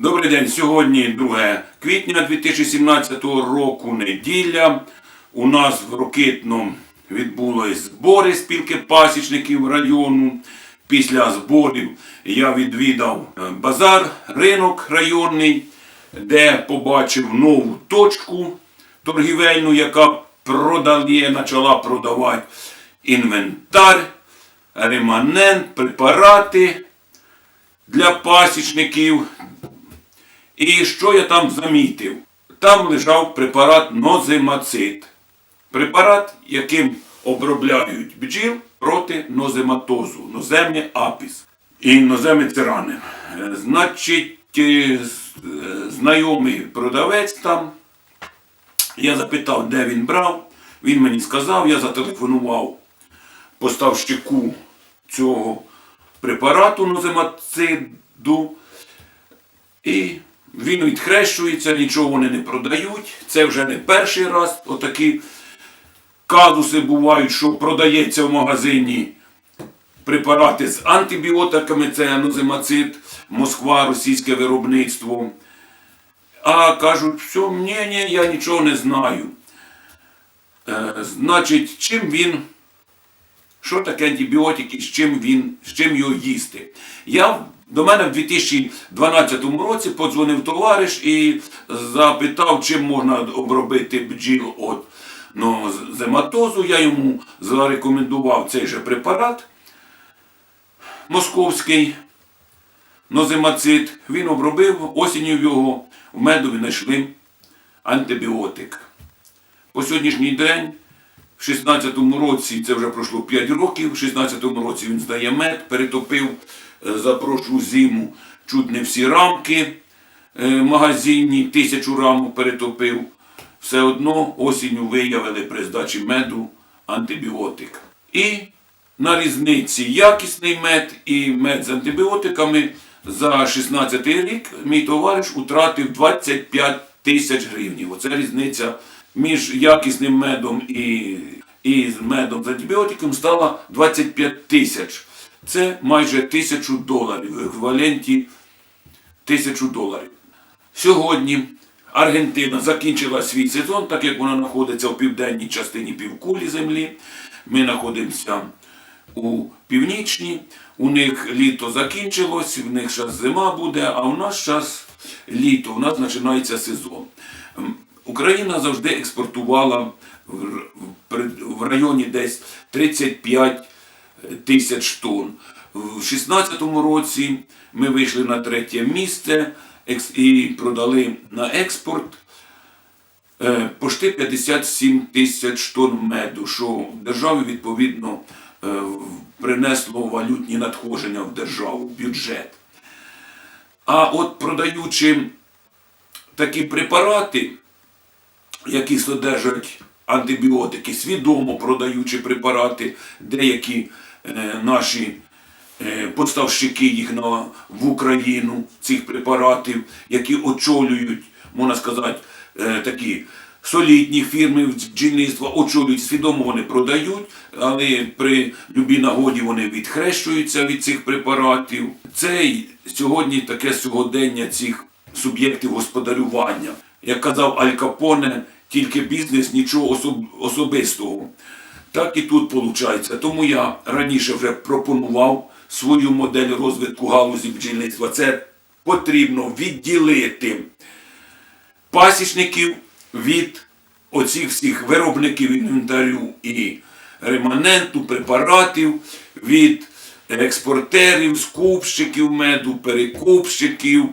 Добрий день. Сьогодні 2 квітня 2017 року, неділя. У нас в Рокитно відбулись збори спілки пасічників району. Після зборів я відвідав е, базар, ринок районний, де побачив нову точку торгівельну, яка продає, почала продавати інвентар, реманент, препарати для пасічників. І що я там замітив? Там лежав препарат ноземацит. Препарат, яким обробляють бджіл проти нозематозу, ноземний апіс і ноземи цирани. Е, Значить, е, е, знайомий продавець там. Я запитав, де він брав. Він мені сказав, я зателефонував поставщику цього препарату ноземациду. І він відхрещується, нічого вони не продають. Це вже не перший раз. Отакі казуси бувають, що продається в магазині препарати з антибіотиками, це аноземацид, Москва, російське виробництво. А кажуть, що ні, ні, я нічого не знаю. Е, значить, чим він що таке антибіотики, з чим він, з чим його їсти. Я до мене в 2012 році подзвонив товариш і запитав, чим можна обробити бджіл від ну, зематозу. Я йому зарекомендував цей же препарат московський ноземацит. Він обробив, осінню його в медові знайшли антибіотик. По сьогоднішній день, в 16-му році, це вже пройшло 5 років, в 16-му році він здає мед, перетопив е, за прошлу зиму чуть не всі рамки е, магазинні, тисячу рамок перетопив. Все одно осінню виявили при здачі меду антибіотик. І на різниці якісний мед і мед з антибіотиками за 16 рік мій товариш утратив 25 тисяч гривень. Оце різниця між якісним медом і, і медом з антибіотиком стала 25 тисяч. Це майже тисячу доларів в еквіваленті тисячу доларів. Сьогодні Аргентина закінчила свій сезон, так як вона знаходиться в південній частині півкулі землі. Ми знаходимося у північній. У них літо закінчилось, в них зараз зима буде, а у нас зараз літо, у нас починається сезон. Україна завжди експортувала в районі десь 35 тисяч тонн. В 16-му році ми вийшли на третє місце і продали на експорт е, пошти 57 тисяч тонн меду, що державі відповідно е, принесло валютні надходження в державу, бюджет. А от продаючи такі препарати, які содержать антибіотики, свідомо продаючи препарати, деякі е, наші е, поставщики їх на, в Україну, цих препаратів, які очолюють, можна сказати, е, такі солідні фірми бджільництва, очолюють, свідомо вони продають, але при любій нагоді вони відхрещуються від цих препаратів. Це сьогодні таке сьогодення цих суб'єктів господарювання. Як казав Аль Капоне, тільки бізнес, нічого особ- особистого. Так і тут виходить. Тому я раніше вже пропонував свою модель розвитку галузі бджільництва. Це потрібно відділити пасічників від оцих всіх виробників інвентарю і реманенту, препаратів, від експортерів, скупщиків меду, перекупщиків,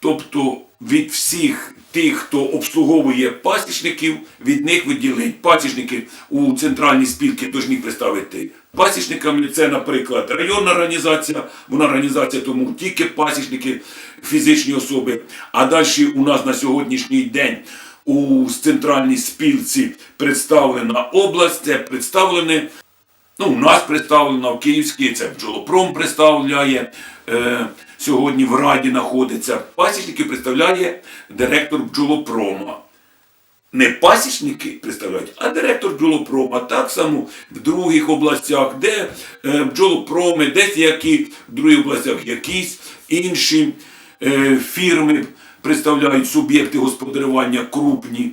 тобто від всіх тих, хто обслуговує пасічників, від них виділить пасічники у центральній спілки повинні представити пасічниками. Це, наприклад, районна організація, вона організація, тому тільки пасічники, фізичні особи. А далі у нас на сьогоднішній день у центральній спілці представлена область, це представлене Ну, у нас представлено в Київській, це бджолопром представляє. Е, сьогодні в Раді знаходиться. Пасічники представляє директор бджолопрома. Не пасічники представляють, а директор бджолопрома. Так само в других областях, де е, бджолопроми, десь які, в других областях якісь інші е, фірми представляють суб'єкти господарювання крупні.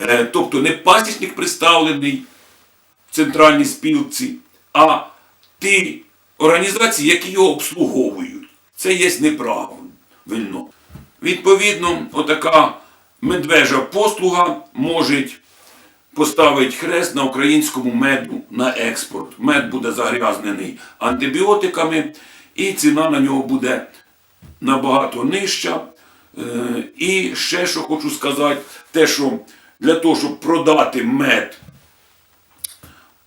Е, тобто не пасічник представлений в центральній спілці, а ті організації, які його обслуговують. Це є неправильно. Відповідно, отака медвежа послуга може поставити хрест на українському меду на експорт. Мед буде загрязнений антибіотиками, і ціна на нього буде набагато нижча. Е, І ще що хочу сказати, те, що для того, щоб продати мед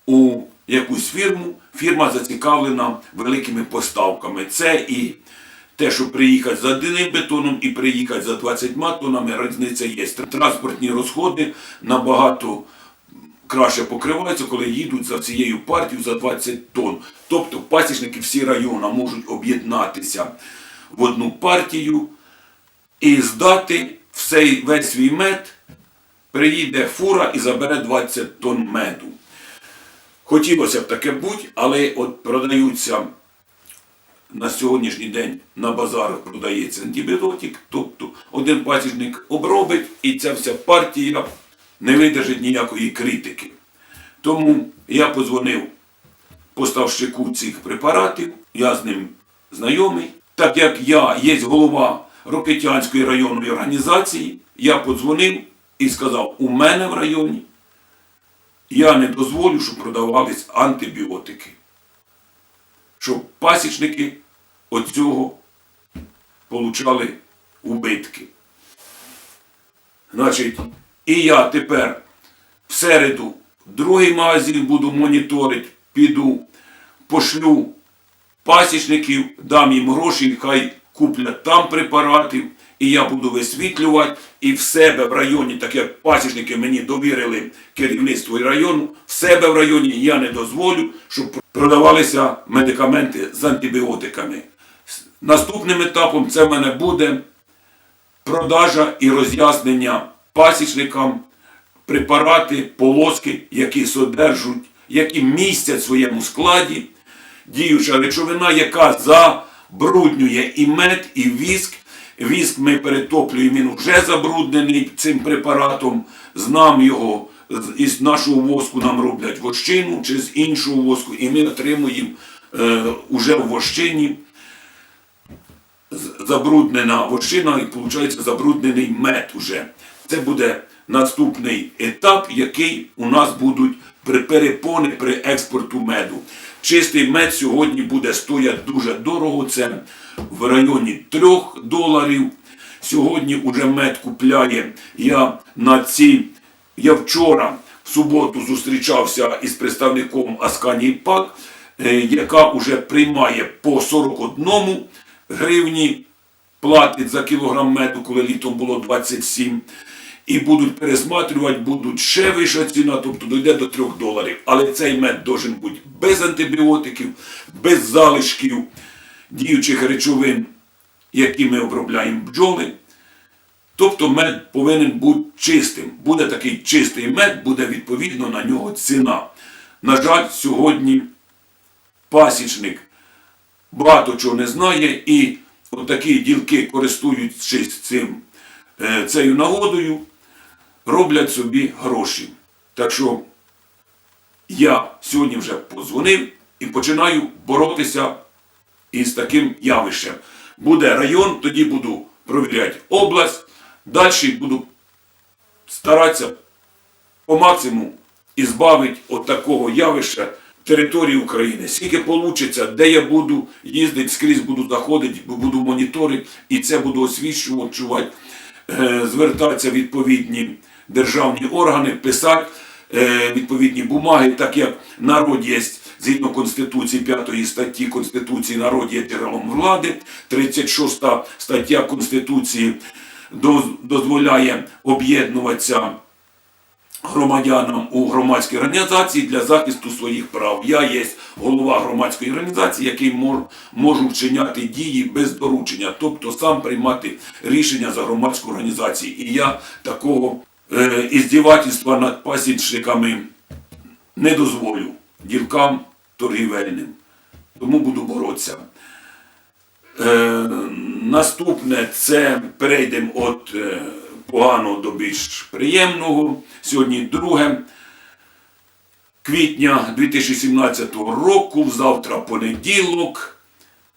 у якусь фірму, фірма зацікавлена великими поставками. Це і те, що приїхати за одним бетоном і приїхати за 20 тоннами, різниця є. Транспортні розходи набагато краще покриваються, коли їдуть за цією партією за 20 тонн. Тобто пасічники всі райони можуть об'єднатися в одну партію і здати всей, весь свій мед, приїде фура і забере 20 тонн меду. Хотілося б таке бути, але от продаються на сьогоднішній день на базарах продається антибіотик, тобто один пасічник обробить і ця вся партія не видержить ніякої критики. Тому я позвонив поставщику цих препаратів, я з ним знайомий. Так як я є голова Рокетянської районної організації, я подзвонив і сказав, у мене в районі я не дозволю, щоб продавались антибіотики. Щоб пасічники оцього цього получали убитки. Значить, і я тепер в середу другий магазин буду моніторити, піду, пошлю пасічників, дам їм гроші, хай куплять там препаратів, і я буду висвітлювати і в себе в районі, так як пасічники мені довірили керівництво і району, в себе в районі я не дозволю, щоб продавалися медикаменти з антибіотиками. Наступним етапом це в мене буде продажа і роз'яснення пасічникам препарати, полоски, які содержать, які містять в своєму складі діюча речовина, яка забруднює і мед, і віск. Віск ми перетоплюємо, він вже забруднений цим препаратом. З його із нашого воску нам роблять вощину чи з іншого воску, і ми отримуємо е, уже в вощині забруднена вощина і виходить забруднений мед уже. Це буде наступний етап, який у нас будуть перепони при експорту меду. Чистий мед сьогодні буде стояти дуже дорого. Це в районі 3 доларів. Сьогодні уже мед купляє. Я на ці. Я вчора в суботу зустрічався із представником Асканії ПАК, е, яка вже приймає по 41 гривні платить за кілограм меду, коли літом було 27. І будуть пересматрювати, будуть ще вища ціна, тобто дійде до 3 доларів. Але цей мед должен бути без антибіотиків, без залишків діючих речовин, які ми обробляємо бджоли. Тобто мед повинен бути чистим. Буде такий чистий мед, буде відповідно на нього ціна. На жаль, сьогодні пасічник багато чого не знає, і отакі ділки, користуючись цим, е, цією нагодою, роблять собі гроші. Так що я сьогодні вже позвонив і починаю боротися із таким явищем. Буде район, тоді буду провіряти область, далі буду старатися по максимуму і збавити от такого явища території України. Скільки вийде, де я буду їздити, скрізь буду заходити, буду моніторити і це буду освічувати, е, звертатися відповідні державні органи, писати е, відповідні бумаги, так як народ є згідно Конституції 5 статті Конституції народ є джерелом влади, 36 стаття Конституції доз- дозволяє об'єднуватися громадянам у громадській організації для захисту своїх прав. Я є голова громадської організації, який мор- можу вчиняти дії без доручення, тобто сам приймати рішення за громадську організацію. І я такого іздівательства над пасічниками не дозволю ділкам торгівельним. Тому буду боротися. Е, наступне це перейдемо від е, поганого до більш приємного. Сьогодні 2 квітня 2017 року, завтра понеділок,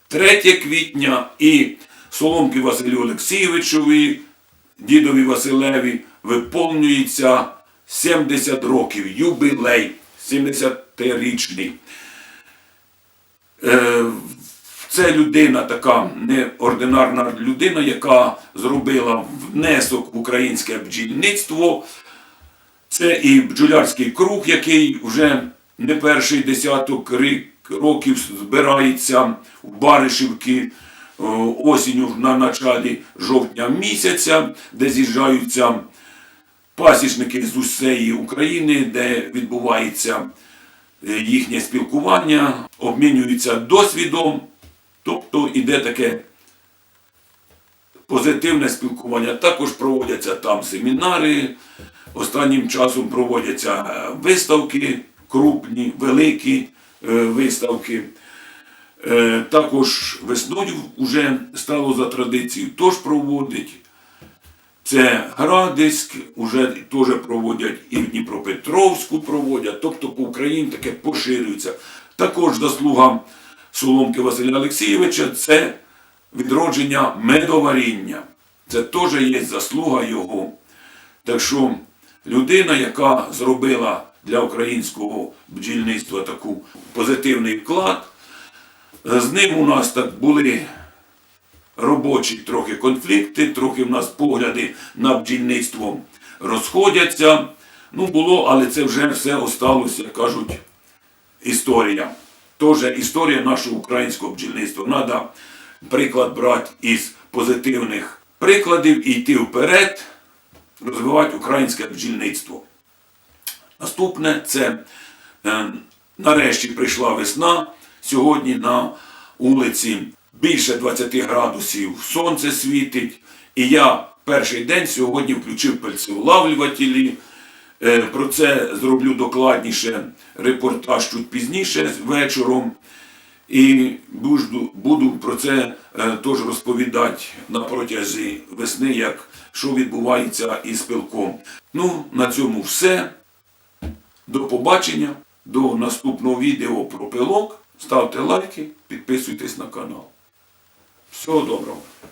3 квітня і Соломки Василю Олексійовичові, дідові Василеві, виповнюється 70 років, юбілей, 70-річний. Е, Це людина така неординарна людина, яка зробила внесок в українське бджільництво. Це і бджолярський круг, який вже не перший десяток років збирається в Баришівки о, осінню на началі жовтня місяця, де з'їжджаються пасічники з усієї України, де відбувається е, їхнє спілкування, обмінюються досвідом, тобто іде таке позитивне спілкування. Також проводяться там семінари. Останнім часом проводяться е, виставки, крупні, великі е, виставки. Також весною вже стало за традицією теж проводить. Це Градиськ, уже теж проводять і в Дніпропетровську проводять, тобто по Україні таке поширюється. Також заслуга Соломки Василя Олексійовича це відродження медоваріння. Це теж є заслуга його. Так що людина, яка зробила для українського бджільництва таку позитивний вклад, з ним у нас так були робочі трохи конфлікти, трохи в нас погляди на бджільництво розходяться. Ну, було, але це вже все осталося, як кажуть, історія. Тоже історія нашого українського бджільництва. Треба приклад брати із позитивних прикладів і йти вперед, розвивати українське бджільництво. Наступне це е, нарешті прийшла весна. Сьогодні на вулиці більше 20 градусів сонце світить. І я перший день сьогодні включив пальцеулавлювателі. Е, Про це зроблю докладніше репортаж чуть пізніше вечором. І буду, буду про це е, теж розповідати на протязі весни, як що відбувається із пилком. Ну, на цьому все. До побачення, до наступного відео про пилок. Ставте лайки, підписуйтесь на канал. Всього доброго!